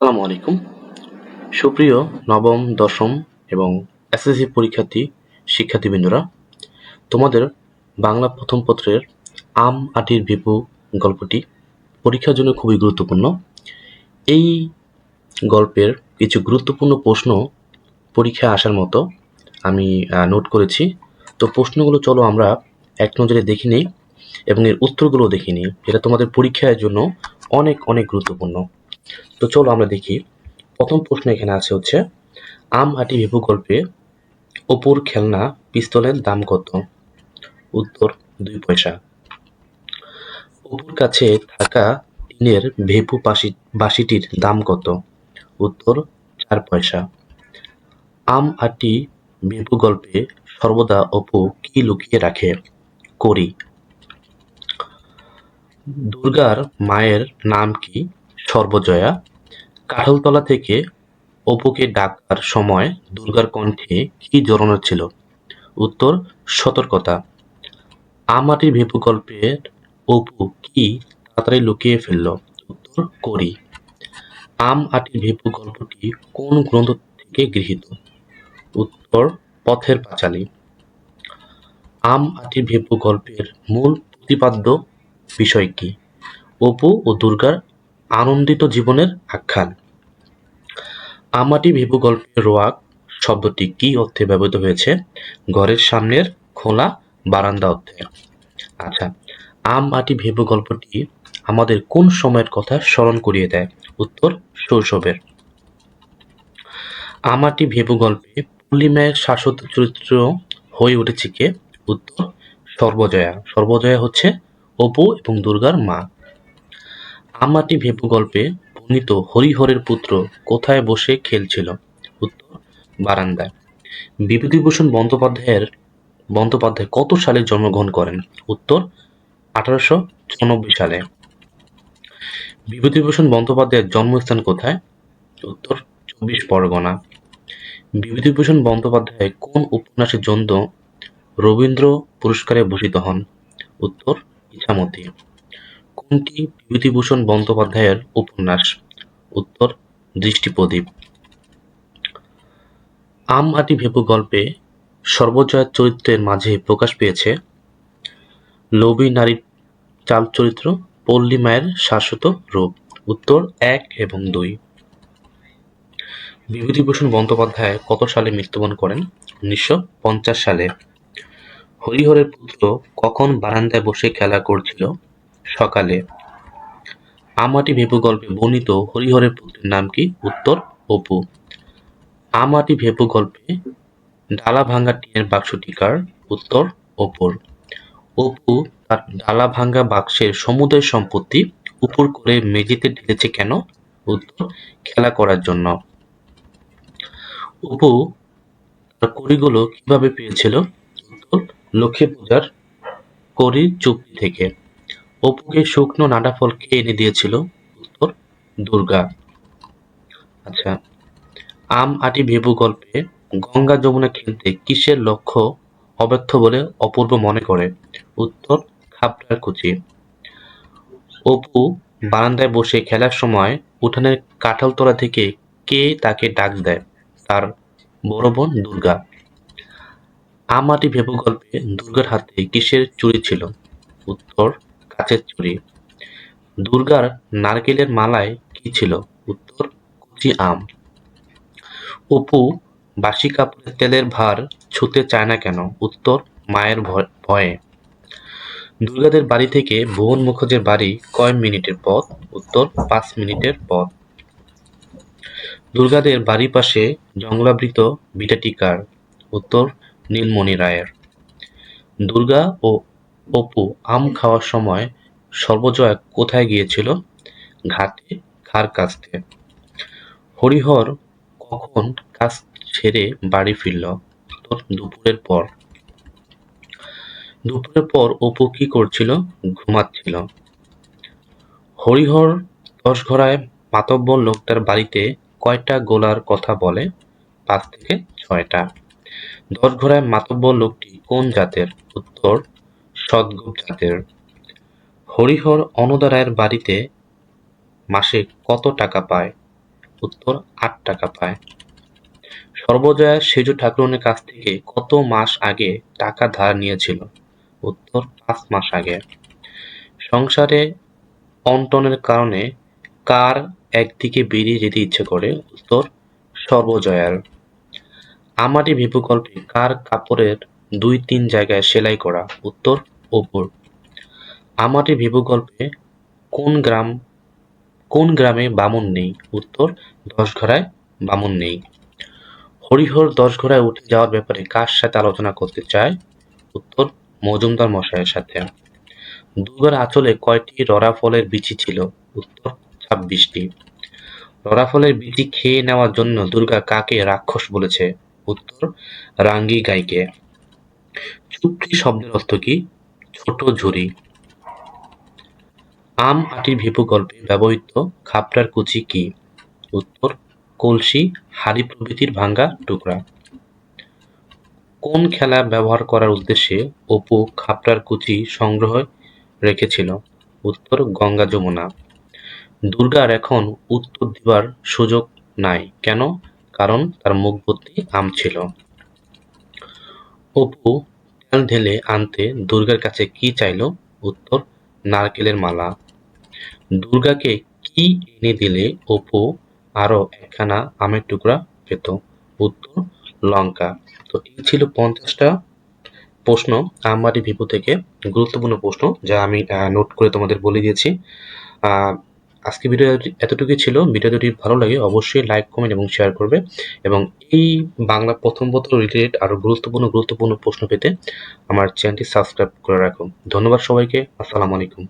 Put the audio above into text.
আসসালামু আলাইকুম। সুপ্রিয় নবম, দশম এবং এসএসসি পরীক্ষার্থী শিক্ষার্থীবৃন্দরা, তোমাদের বাংলা প্রথম পত্রের আম, আটির ভিপু গল্পটি পরীক্ষার জন্য খুবই গুরুত্বপূর্ণ। এই গল্পের কিছু গুরুত্বপূর্ণ প্রশ্ন পরীক্ষায় আসার মতো আমি নোট করেছি। তো প্রশ্নগুলো চলো আমরা এক নজরে দেখে নিই এবং এর উত্তরগুলো দেখে নিই। তোমাদের পরীক্ষার জন্য অনেক অনেক গুরুত্বপূর্ণ। তো চলো আমরা দেখি। প্রথম প্রশ্ন এখানে আছে হচ্ছে, আম আটি ভিভু গল্পে অপুর খেলনা পিস্তলের দাম কত? উত্তর, দুই পয়সা। অপুর কাছে থাকা টিনের ভেপু বাসি বাসিটির দাম কত? উত্তর, চার পয়সা। আম আটি ভেপু গল্পে সর্বদা অপু কি লুকিয়ে রাখে? করি। দুর্গার মায়ের নাম কি? সর্বজয়া, কাঠলতলা থেকে অপুকে ডাকার সময় দুর্গার কণ্ঠে কি জড়ানো ছিল? উত্তর, সতর্কতা। আমাটির ভেপু গল্পের অপু কি তাড়াতাড়ি লুকিয়ে ফেলল? উত্তর, করি। আম আটির ভেপু গল্পটি কোন গ্রন্থ থেকে গৃহীত? উত্তর, পথের পাঁচালী। আম আটি ভেপু গল্পের মূল প্রতিপাদ্য বিষয় কি? অপু ও দুর্গার আনন্দিত জীবনের আখ্যান। আমাটি ভিভু গল্পের রোয়াক শব্দটি কি অর্থে ব্যবহৃত হয়েছে? ঘরের সামনের খোলা বারান্দা অর্থে। আচ্ছা আম আটি ভেবু গল্পটি আমাদের কোন সময়ের কথা স্মরণ করিয়ে দেয়? উত্তর, শৈশবের। আমাটি ভেবু গল্পে পূর্ণিমায়ের শাশ্বত চরিত্র হয়ে উঠেছে কে? উত্তর, সর্বজয়া। সর্বজয়া হচ্ছে অপু এবং দুর্গার মা। আমাটি ভেপু গল্পে বর্ণিত হরিহরের পুত্র কোথায় বসে খেলছিল? উত্তর, বারান্দায়। বিভূতিভূষণ বন্দ্যোপাধ্যায়ের, বন্দ্যোপাধ্যায় কত সালে জন্মগ্রহণ করেন? উত্তর, আঠারোশো চুরানব্বই সালে। বিভূতিভূষণ বন্দ্যোপাধ্যায়ের জন্মস্থান কোথায়? উত্তর, চব্বিশ পরগনা। বিভূতিভূষণ বন্দ্যোপাধ্যায় কোন উপন্যাসের জন্য রবীন্দ্র পুরস্কারে ভূষিত হন? উত্তর, ইছামতি। কোনটি বিভূতিভূষণ বন্দ্যোপাধ্যায়ের উপন্যাস। উত্তর, দৃষ্টিপ্রদীপ। আম আটি ভেপু গল্পে সর্বজয়ার চরিত্রের মাঝে প্রকাশ পেয়েছে লোভী নারীর চাল চরিত্র পল্লী মায়ের শাশ্বত রূপ। উত্তর, এক এবং দুই। বিভূতিভূষণ বন্দ্যোপাধ্যায় কত সালে মৃত্যুবরণ করেন? উনিশশো পঞ্চাশ সালে। হরিহরের পুত্র কখন বারান্দায় বসে খেলা করছিল? আমাটি ভেপু গল্পে বর্ণিত হরিহরের পুত্রের নাম কি? উত্তর, অপু। আমাটি ভেপু গল্পে ডালা ভাঙ্গা টিনের বাক্সটি কার? উত্তর, অপুর। অপু তার ডালা ভাঙ্গা বাক্সের সমুদয় সম্পত্তি উপর করে মেঝেতে ঢেলেছে কেন? উত্তর, খেলা করার জন্য। অপু তার কড়িগুলো কীভাবে পেয়েছিল? উত্তর, লক্ষ্মী পূজার কড়ির চুক্তি থেকে। অপুকে শুকনো নাডা ফল কে এনে দিয়েছিল উত্তর, দুর্গা। আচ্ছা আম আটি ভেবু গল্পে গঙ্গা যমুনা খেলতে কিসের লক্ষ্য অব্যর্থ বলে অপূর্ব মনে করে? উত্তর, খাপড়ার কুচি। অপু বারান্দায় বসে খেলার সময় উঠানের কাঁঠালতলা থেকে কে তাকে ডাক দেয়? তার বড় বোন দুর্গা। আমাটি ভেবু গল্পে দুর্গার হাতে কিসের চুরি ছিল? উত্তর কাচের চুরি। দুর্গার নারকেলের মালায় কি ছিল? উত্তর, কুচি আম। অপু বাসি কাপড়ের তেলের ভার ছুতে চায় না কেন? উত্তর, মায়ের ভয়- দুর্গাদের বাড়ি থেকে ভুবন মুখোজের বাড়ি কয় মিনিটের পথ? উত্তর, পাঁচ মিনিটের পথ। দুর্গাদের বাড়ির পাশে জঙ্গলাবৃত ভিটাটি কার উত্তর, নীলমণি রায়ের। দুর্গা ও অপু আম খাওয়ার সময় সর্বজয়া কোথায় গিয়েছিল? ঘাটে ঘাড় কাস্তে হরিহর কখন কাজ ছেড়ে বাড়ি ফিরল? দুপুরের পর। দুপুরের পর অপু কি করছিল? ঘুমাচ্ছিল। হরিহর দশ ঘড়ায় মাতব্বর লোকটার বাড়িতে কয়টা গোলার কথা বলে? পাঁচ থেকে ছয়টা। দশ ঘোড়ায় মাতব্বর লোকটি কোন জাতের? উত্তর সদ্গুপ জাতের। হরিহর অনদা রায়ের বাড়িতে মাসে কত টাকা পায়? উত্তর, আট টাকা পায়। সর্বজয়া সেজু ঠাকুরনের কাছ থেকে কত মাস আগে টাকা ধার নিয়েছিল? উত্তর, পাঁচ মাস আগে। সংসারে অন্টনের কারণে কার একদিকে বেরিয়ে যেতে ইচ্ছে করে? উত্তর, সর্বজয়ার। আমারই গল্পে কার কাপড়ের দুই তিন জায়গায় সেলাই করা? উত্তর অপুর আমারই ভিপু গল্পে কোন গ্রাম, কোন গ্রামে বামুন নেই? উত্তর, দশঘরায় বামুন নেই। হরিহর দশঘরায় উঠে যাওয়ার ব্যাপারে কার সাথে আলোচনা করতে চায়? উত্তর, মজুমদার মশাইয়ের সাথে। দুর্গার আঁচলে কয়টি ররা ফলের বিচি ছিল? উত্তর, ছাব্বিশটি। ররা ফলের বিচি খেয়ে নেওয়ার জন্য দুর্গা কাকে রাক্ষস বলেছে? উত্তর, রাঙ্গি গাইকে। চুপটি শব্দের অর্থ কি? ছোট ঝুড়ি। আম আটির ভিপু গল্পে ব্যবহৃত খাপড়ার কুচি কি? উত্তর, কলসি, হাড়ি প্রভৃতির ভাঙ্গা টুকরা। কোন খেলা ব্যবহার করার উদ্দেশ্যে অপু খাপড়ার কুচি সংগ্রহ রেখেছিল? উত্তর, গঙ্গা যমুনা। দুর্গার এখন উত্তর দিবার সুযোগ নাই। কেন? কারণ তার মুখ ভর্তি আম ছিল। অপু ঢেলে আনতে দুর্গার কাছে কি চাইল? উত্তর, নারকেলের মালা। দুর্গাকে কি এনে দিলে অপু আরও একখানা আমের টুকরা পেত? উত্তর, লঙ্কা। তো এই ছিল পঞ্চাশটা প্রশ্ন আমারই ভিপু থেকে। গুরুত্বপূর্ণ প্রশ্ন, যা আমি নোট করে তোমাদের বলে দিয়েছি। আজকে ভিডিও এতটুকুই ছিল। ভিডিও যদি ভালো লাগে অবশ্যই লাইক কমেন্ট এবং শেয়ার করবে। এবং এই বাংলা প্রথম পত্র রিলেটেড আরও গুরুত্বপূর্ণ গুরুত্বপূর্ণ প্রশ্ন পেতে আমার চ্যানেলটি সাবস্ক্রাইব করে রাখুন ধন্যবাদ সবাইকে। আসসালামু আলাইকুম।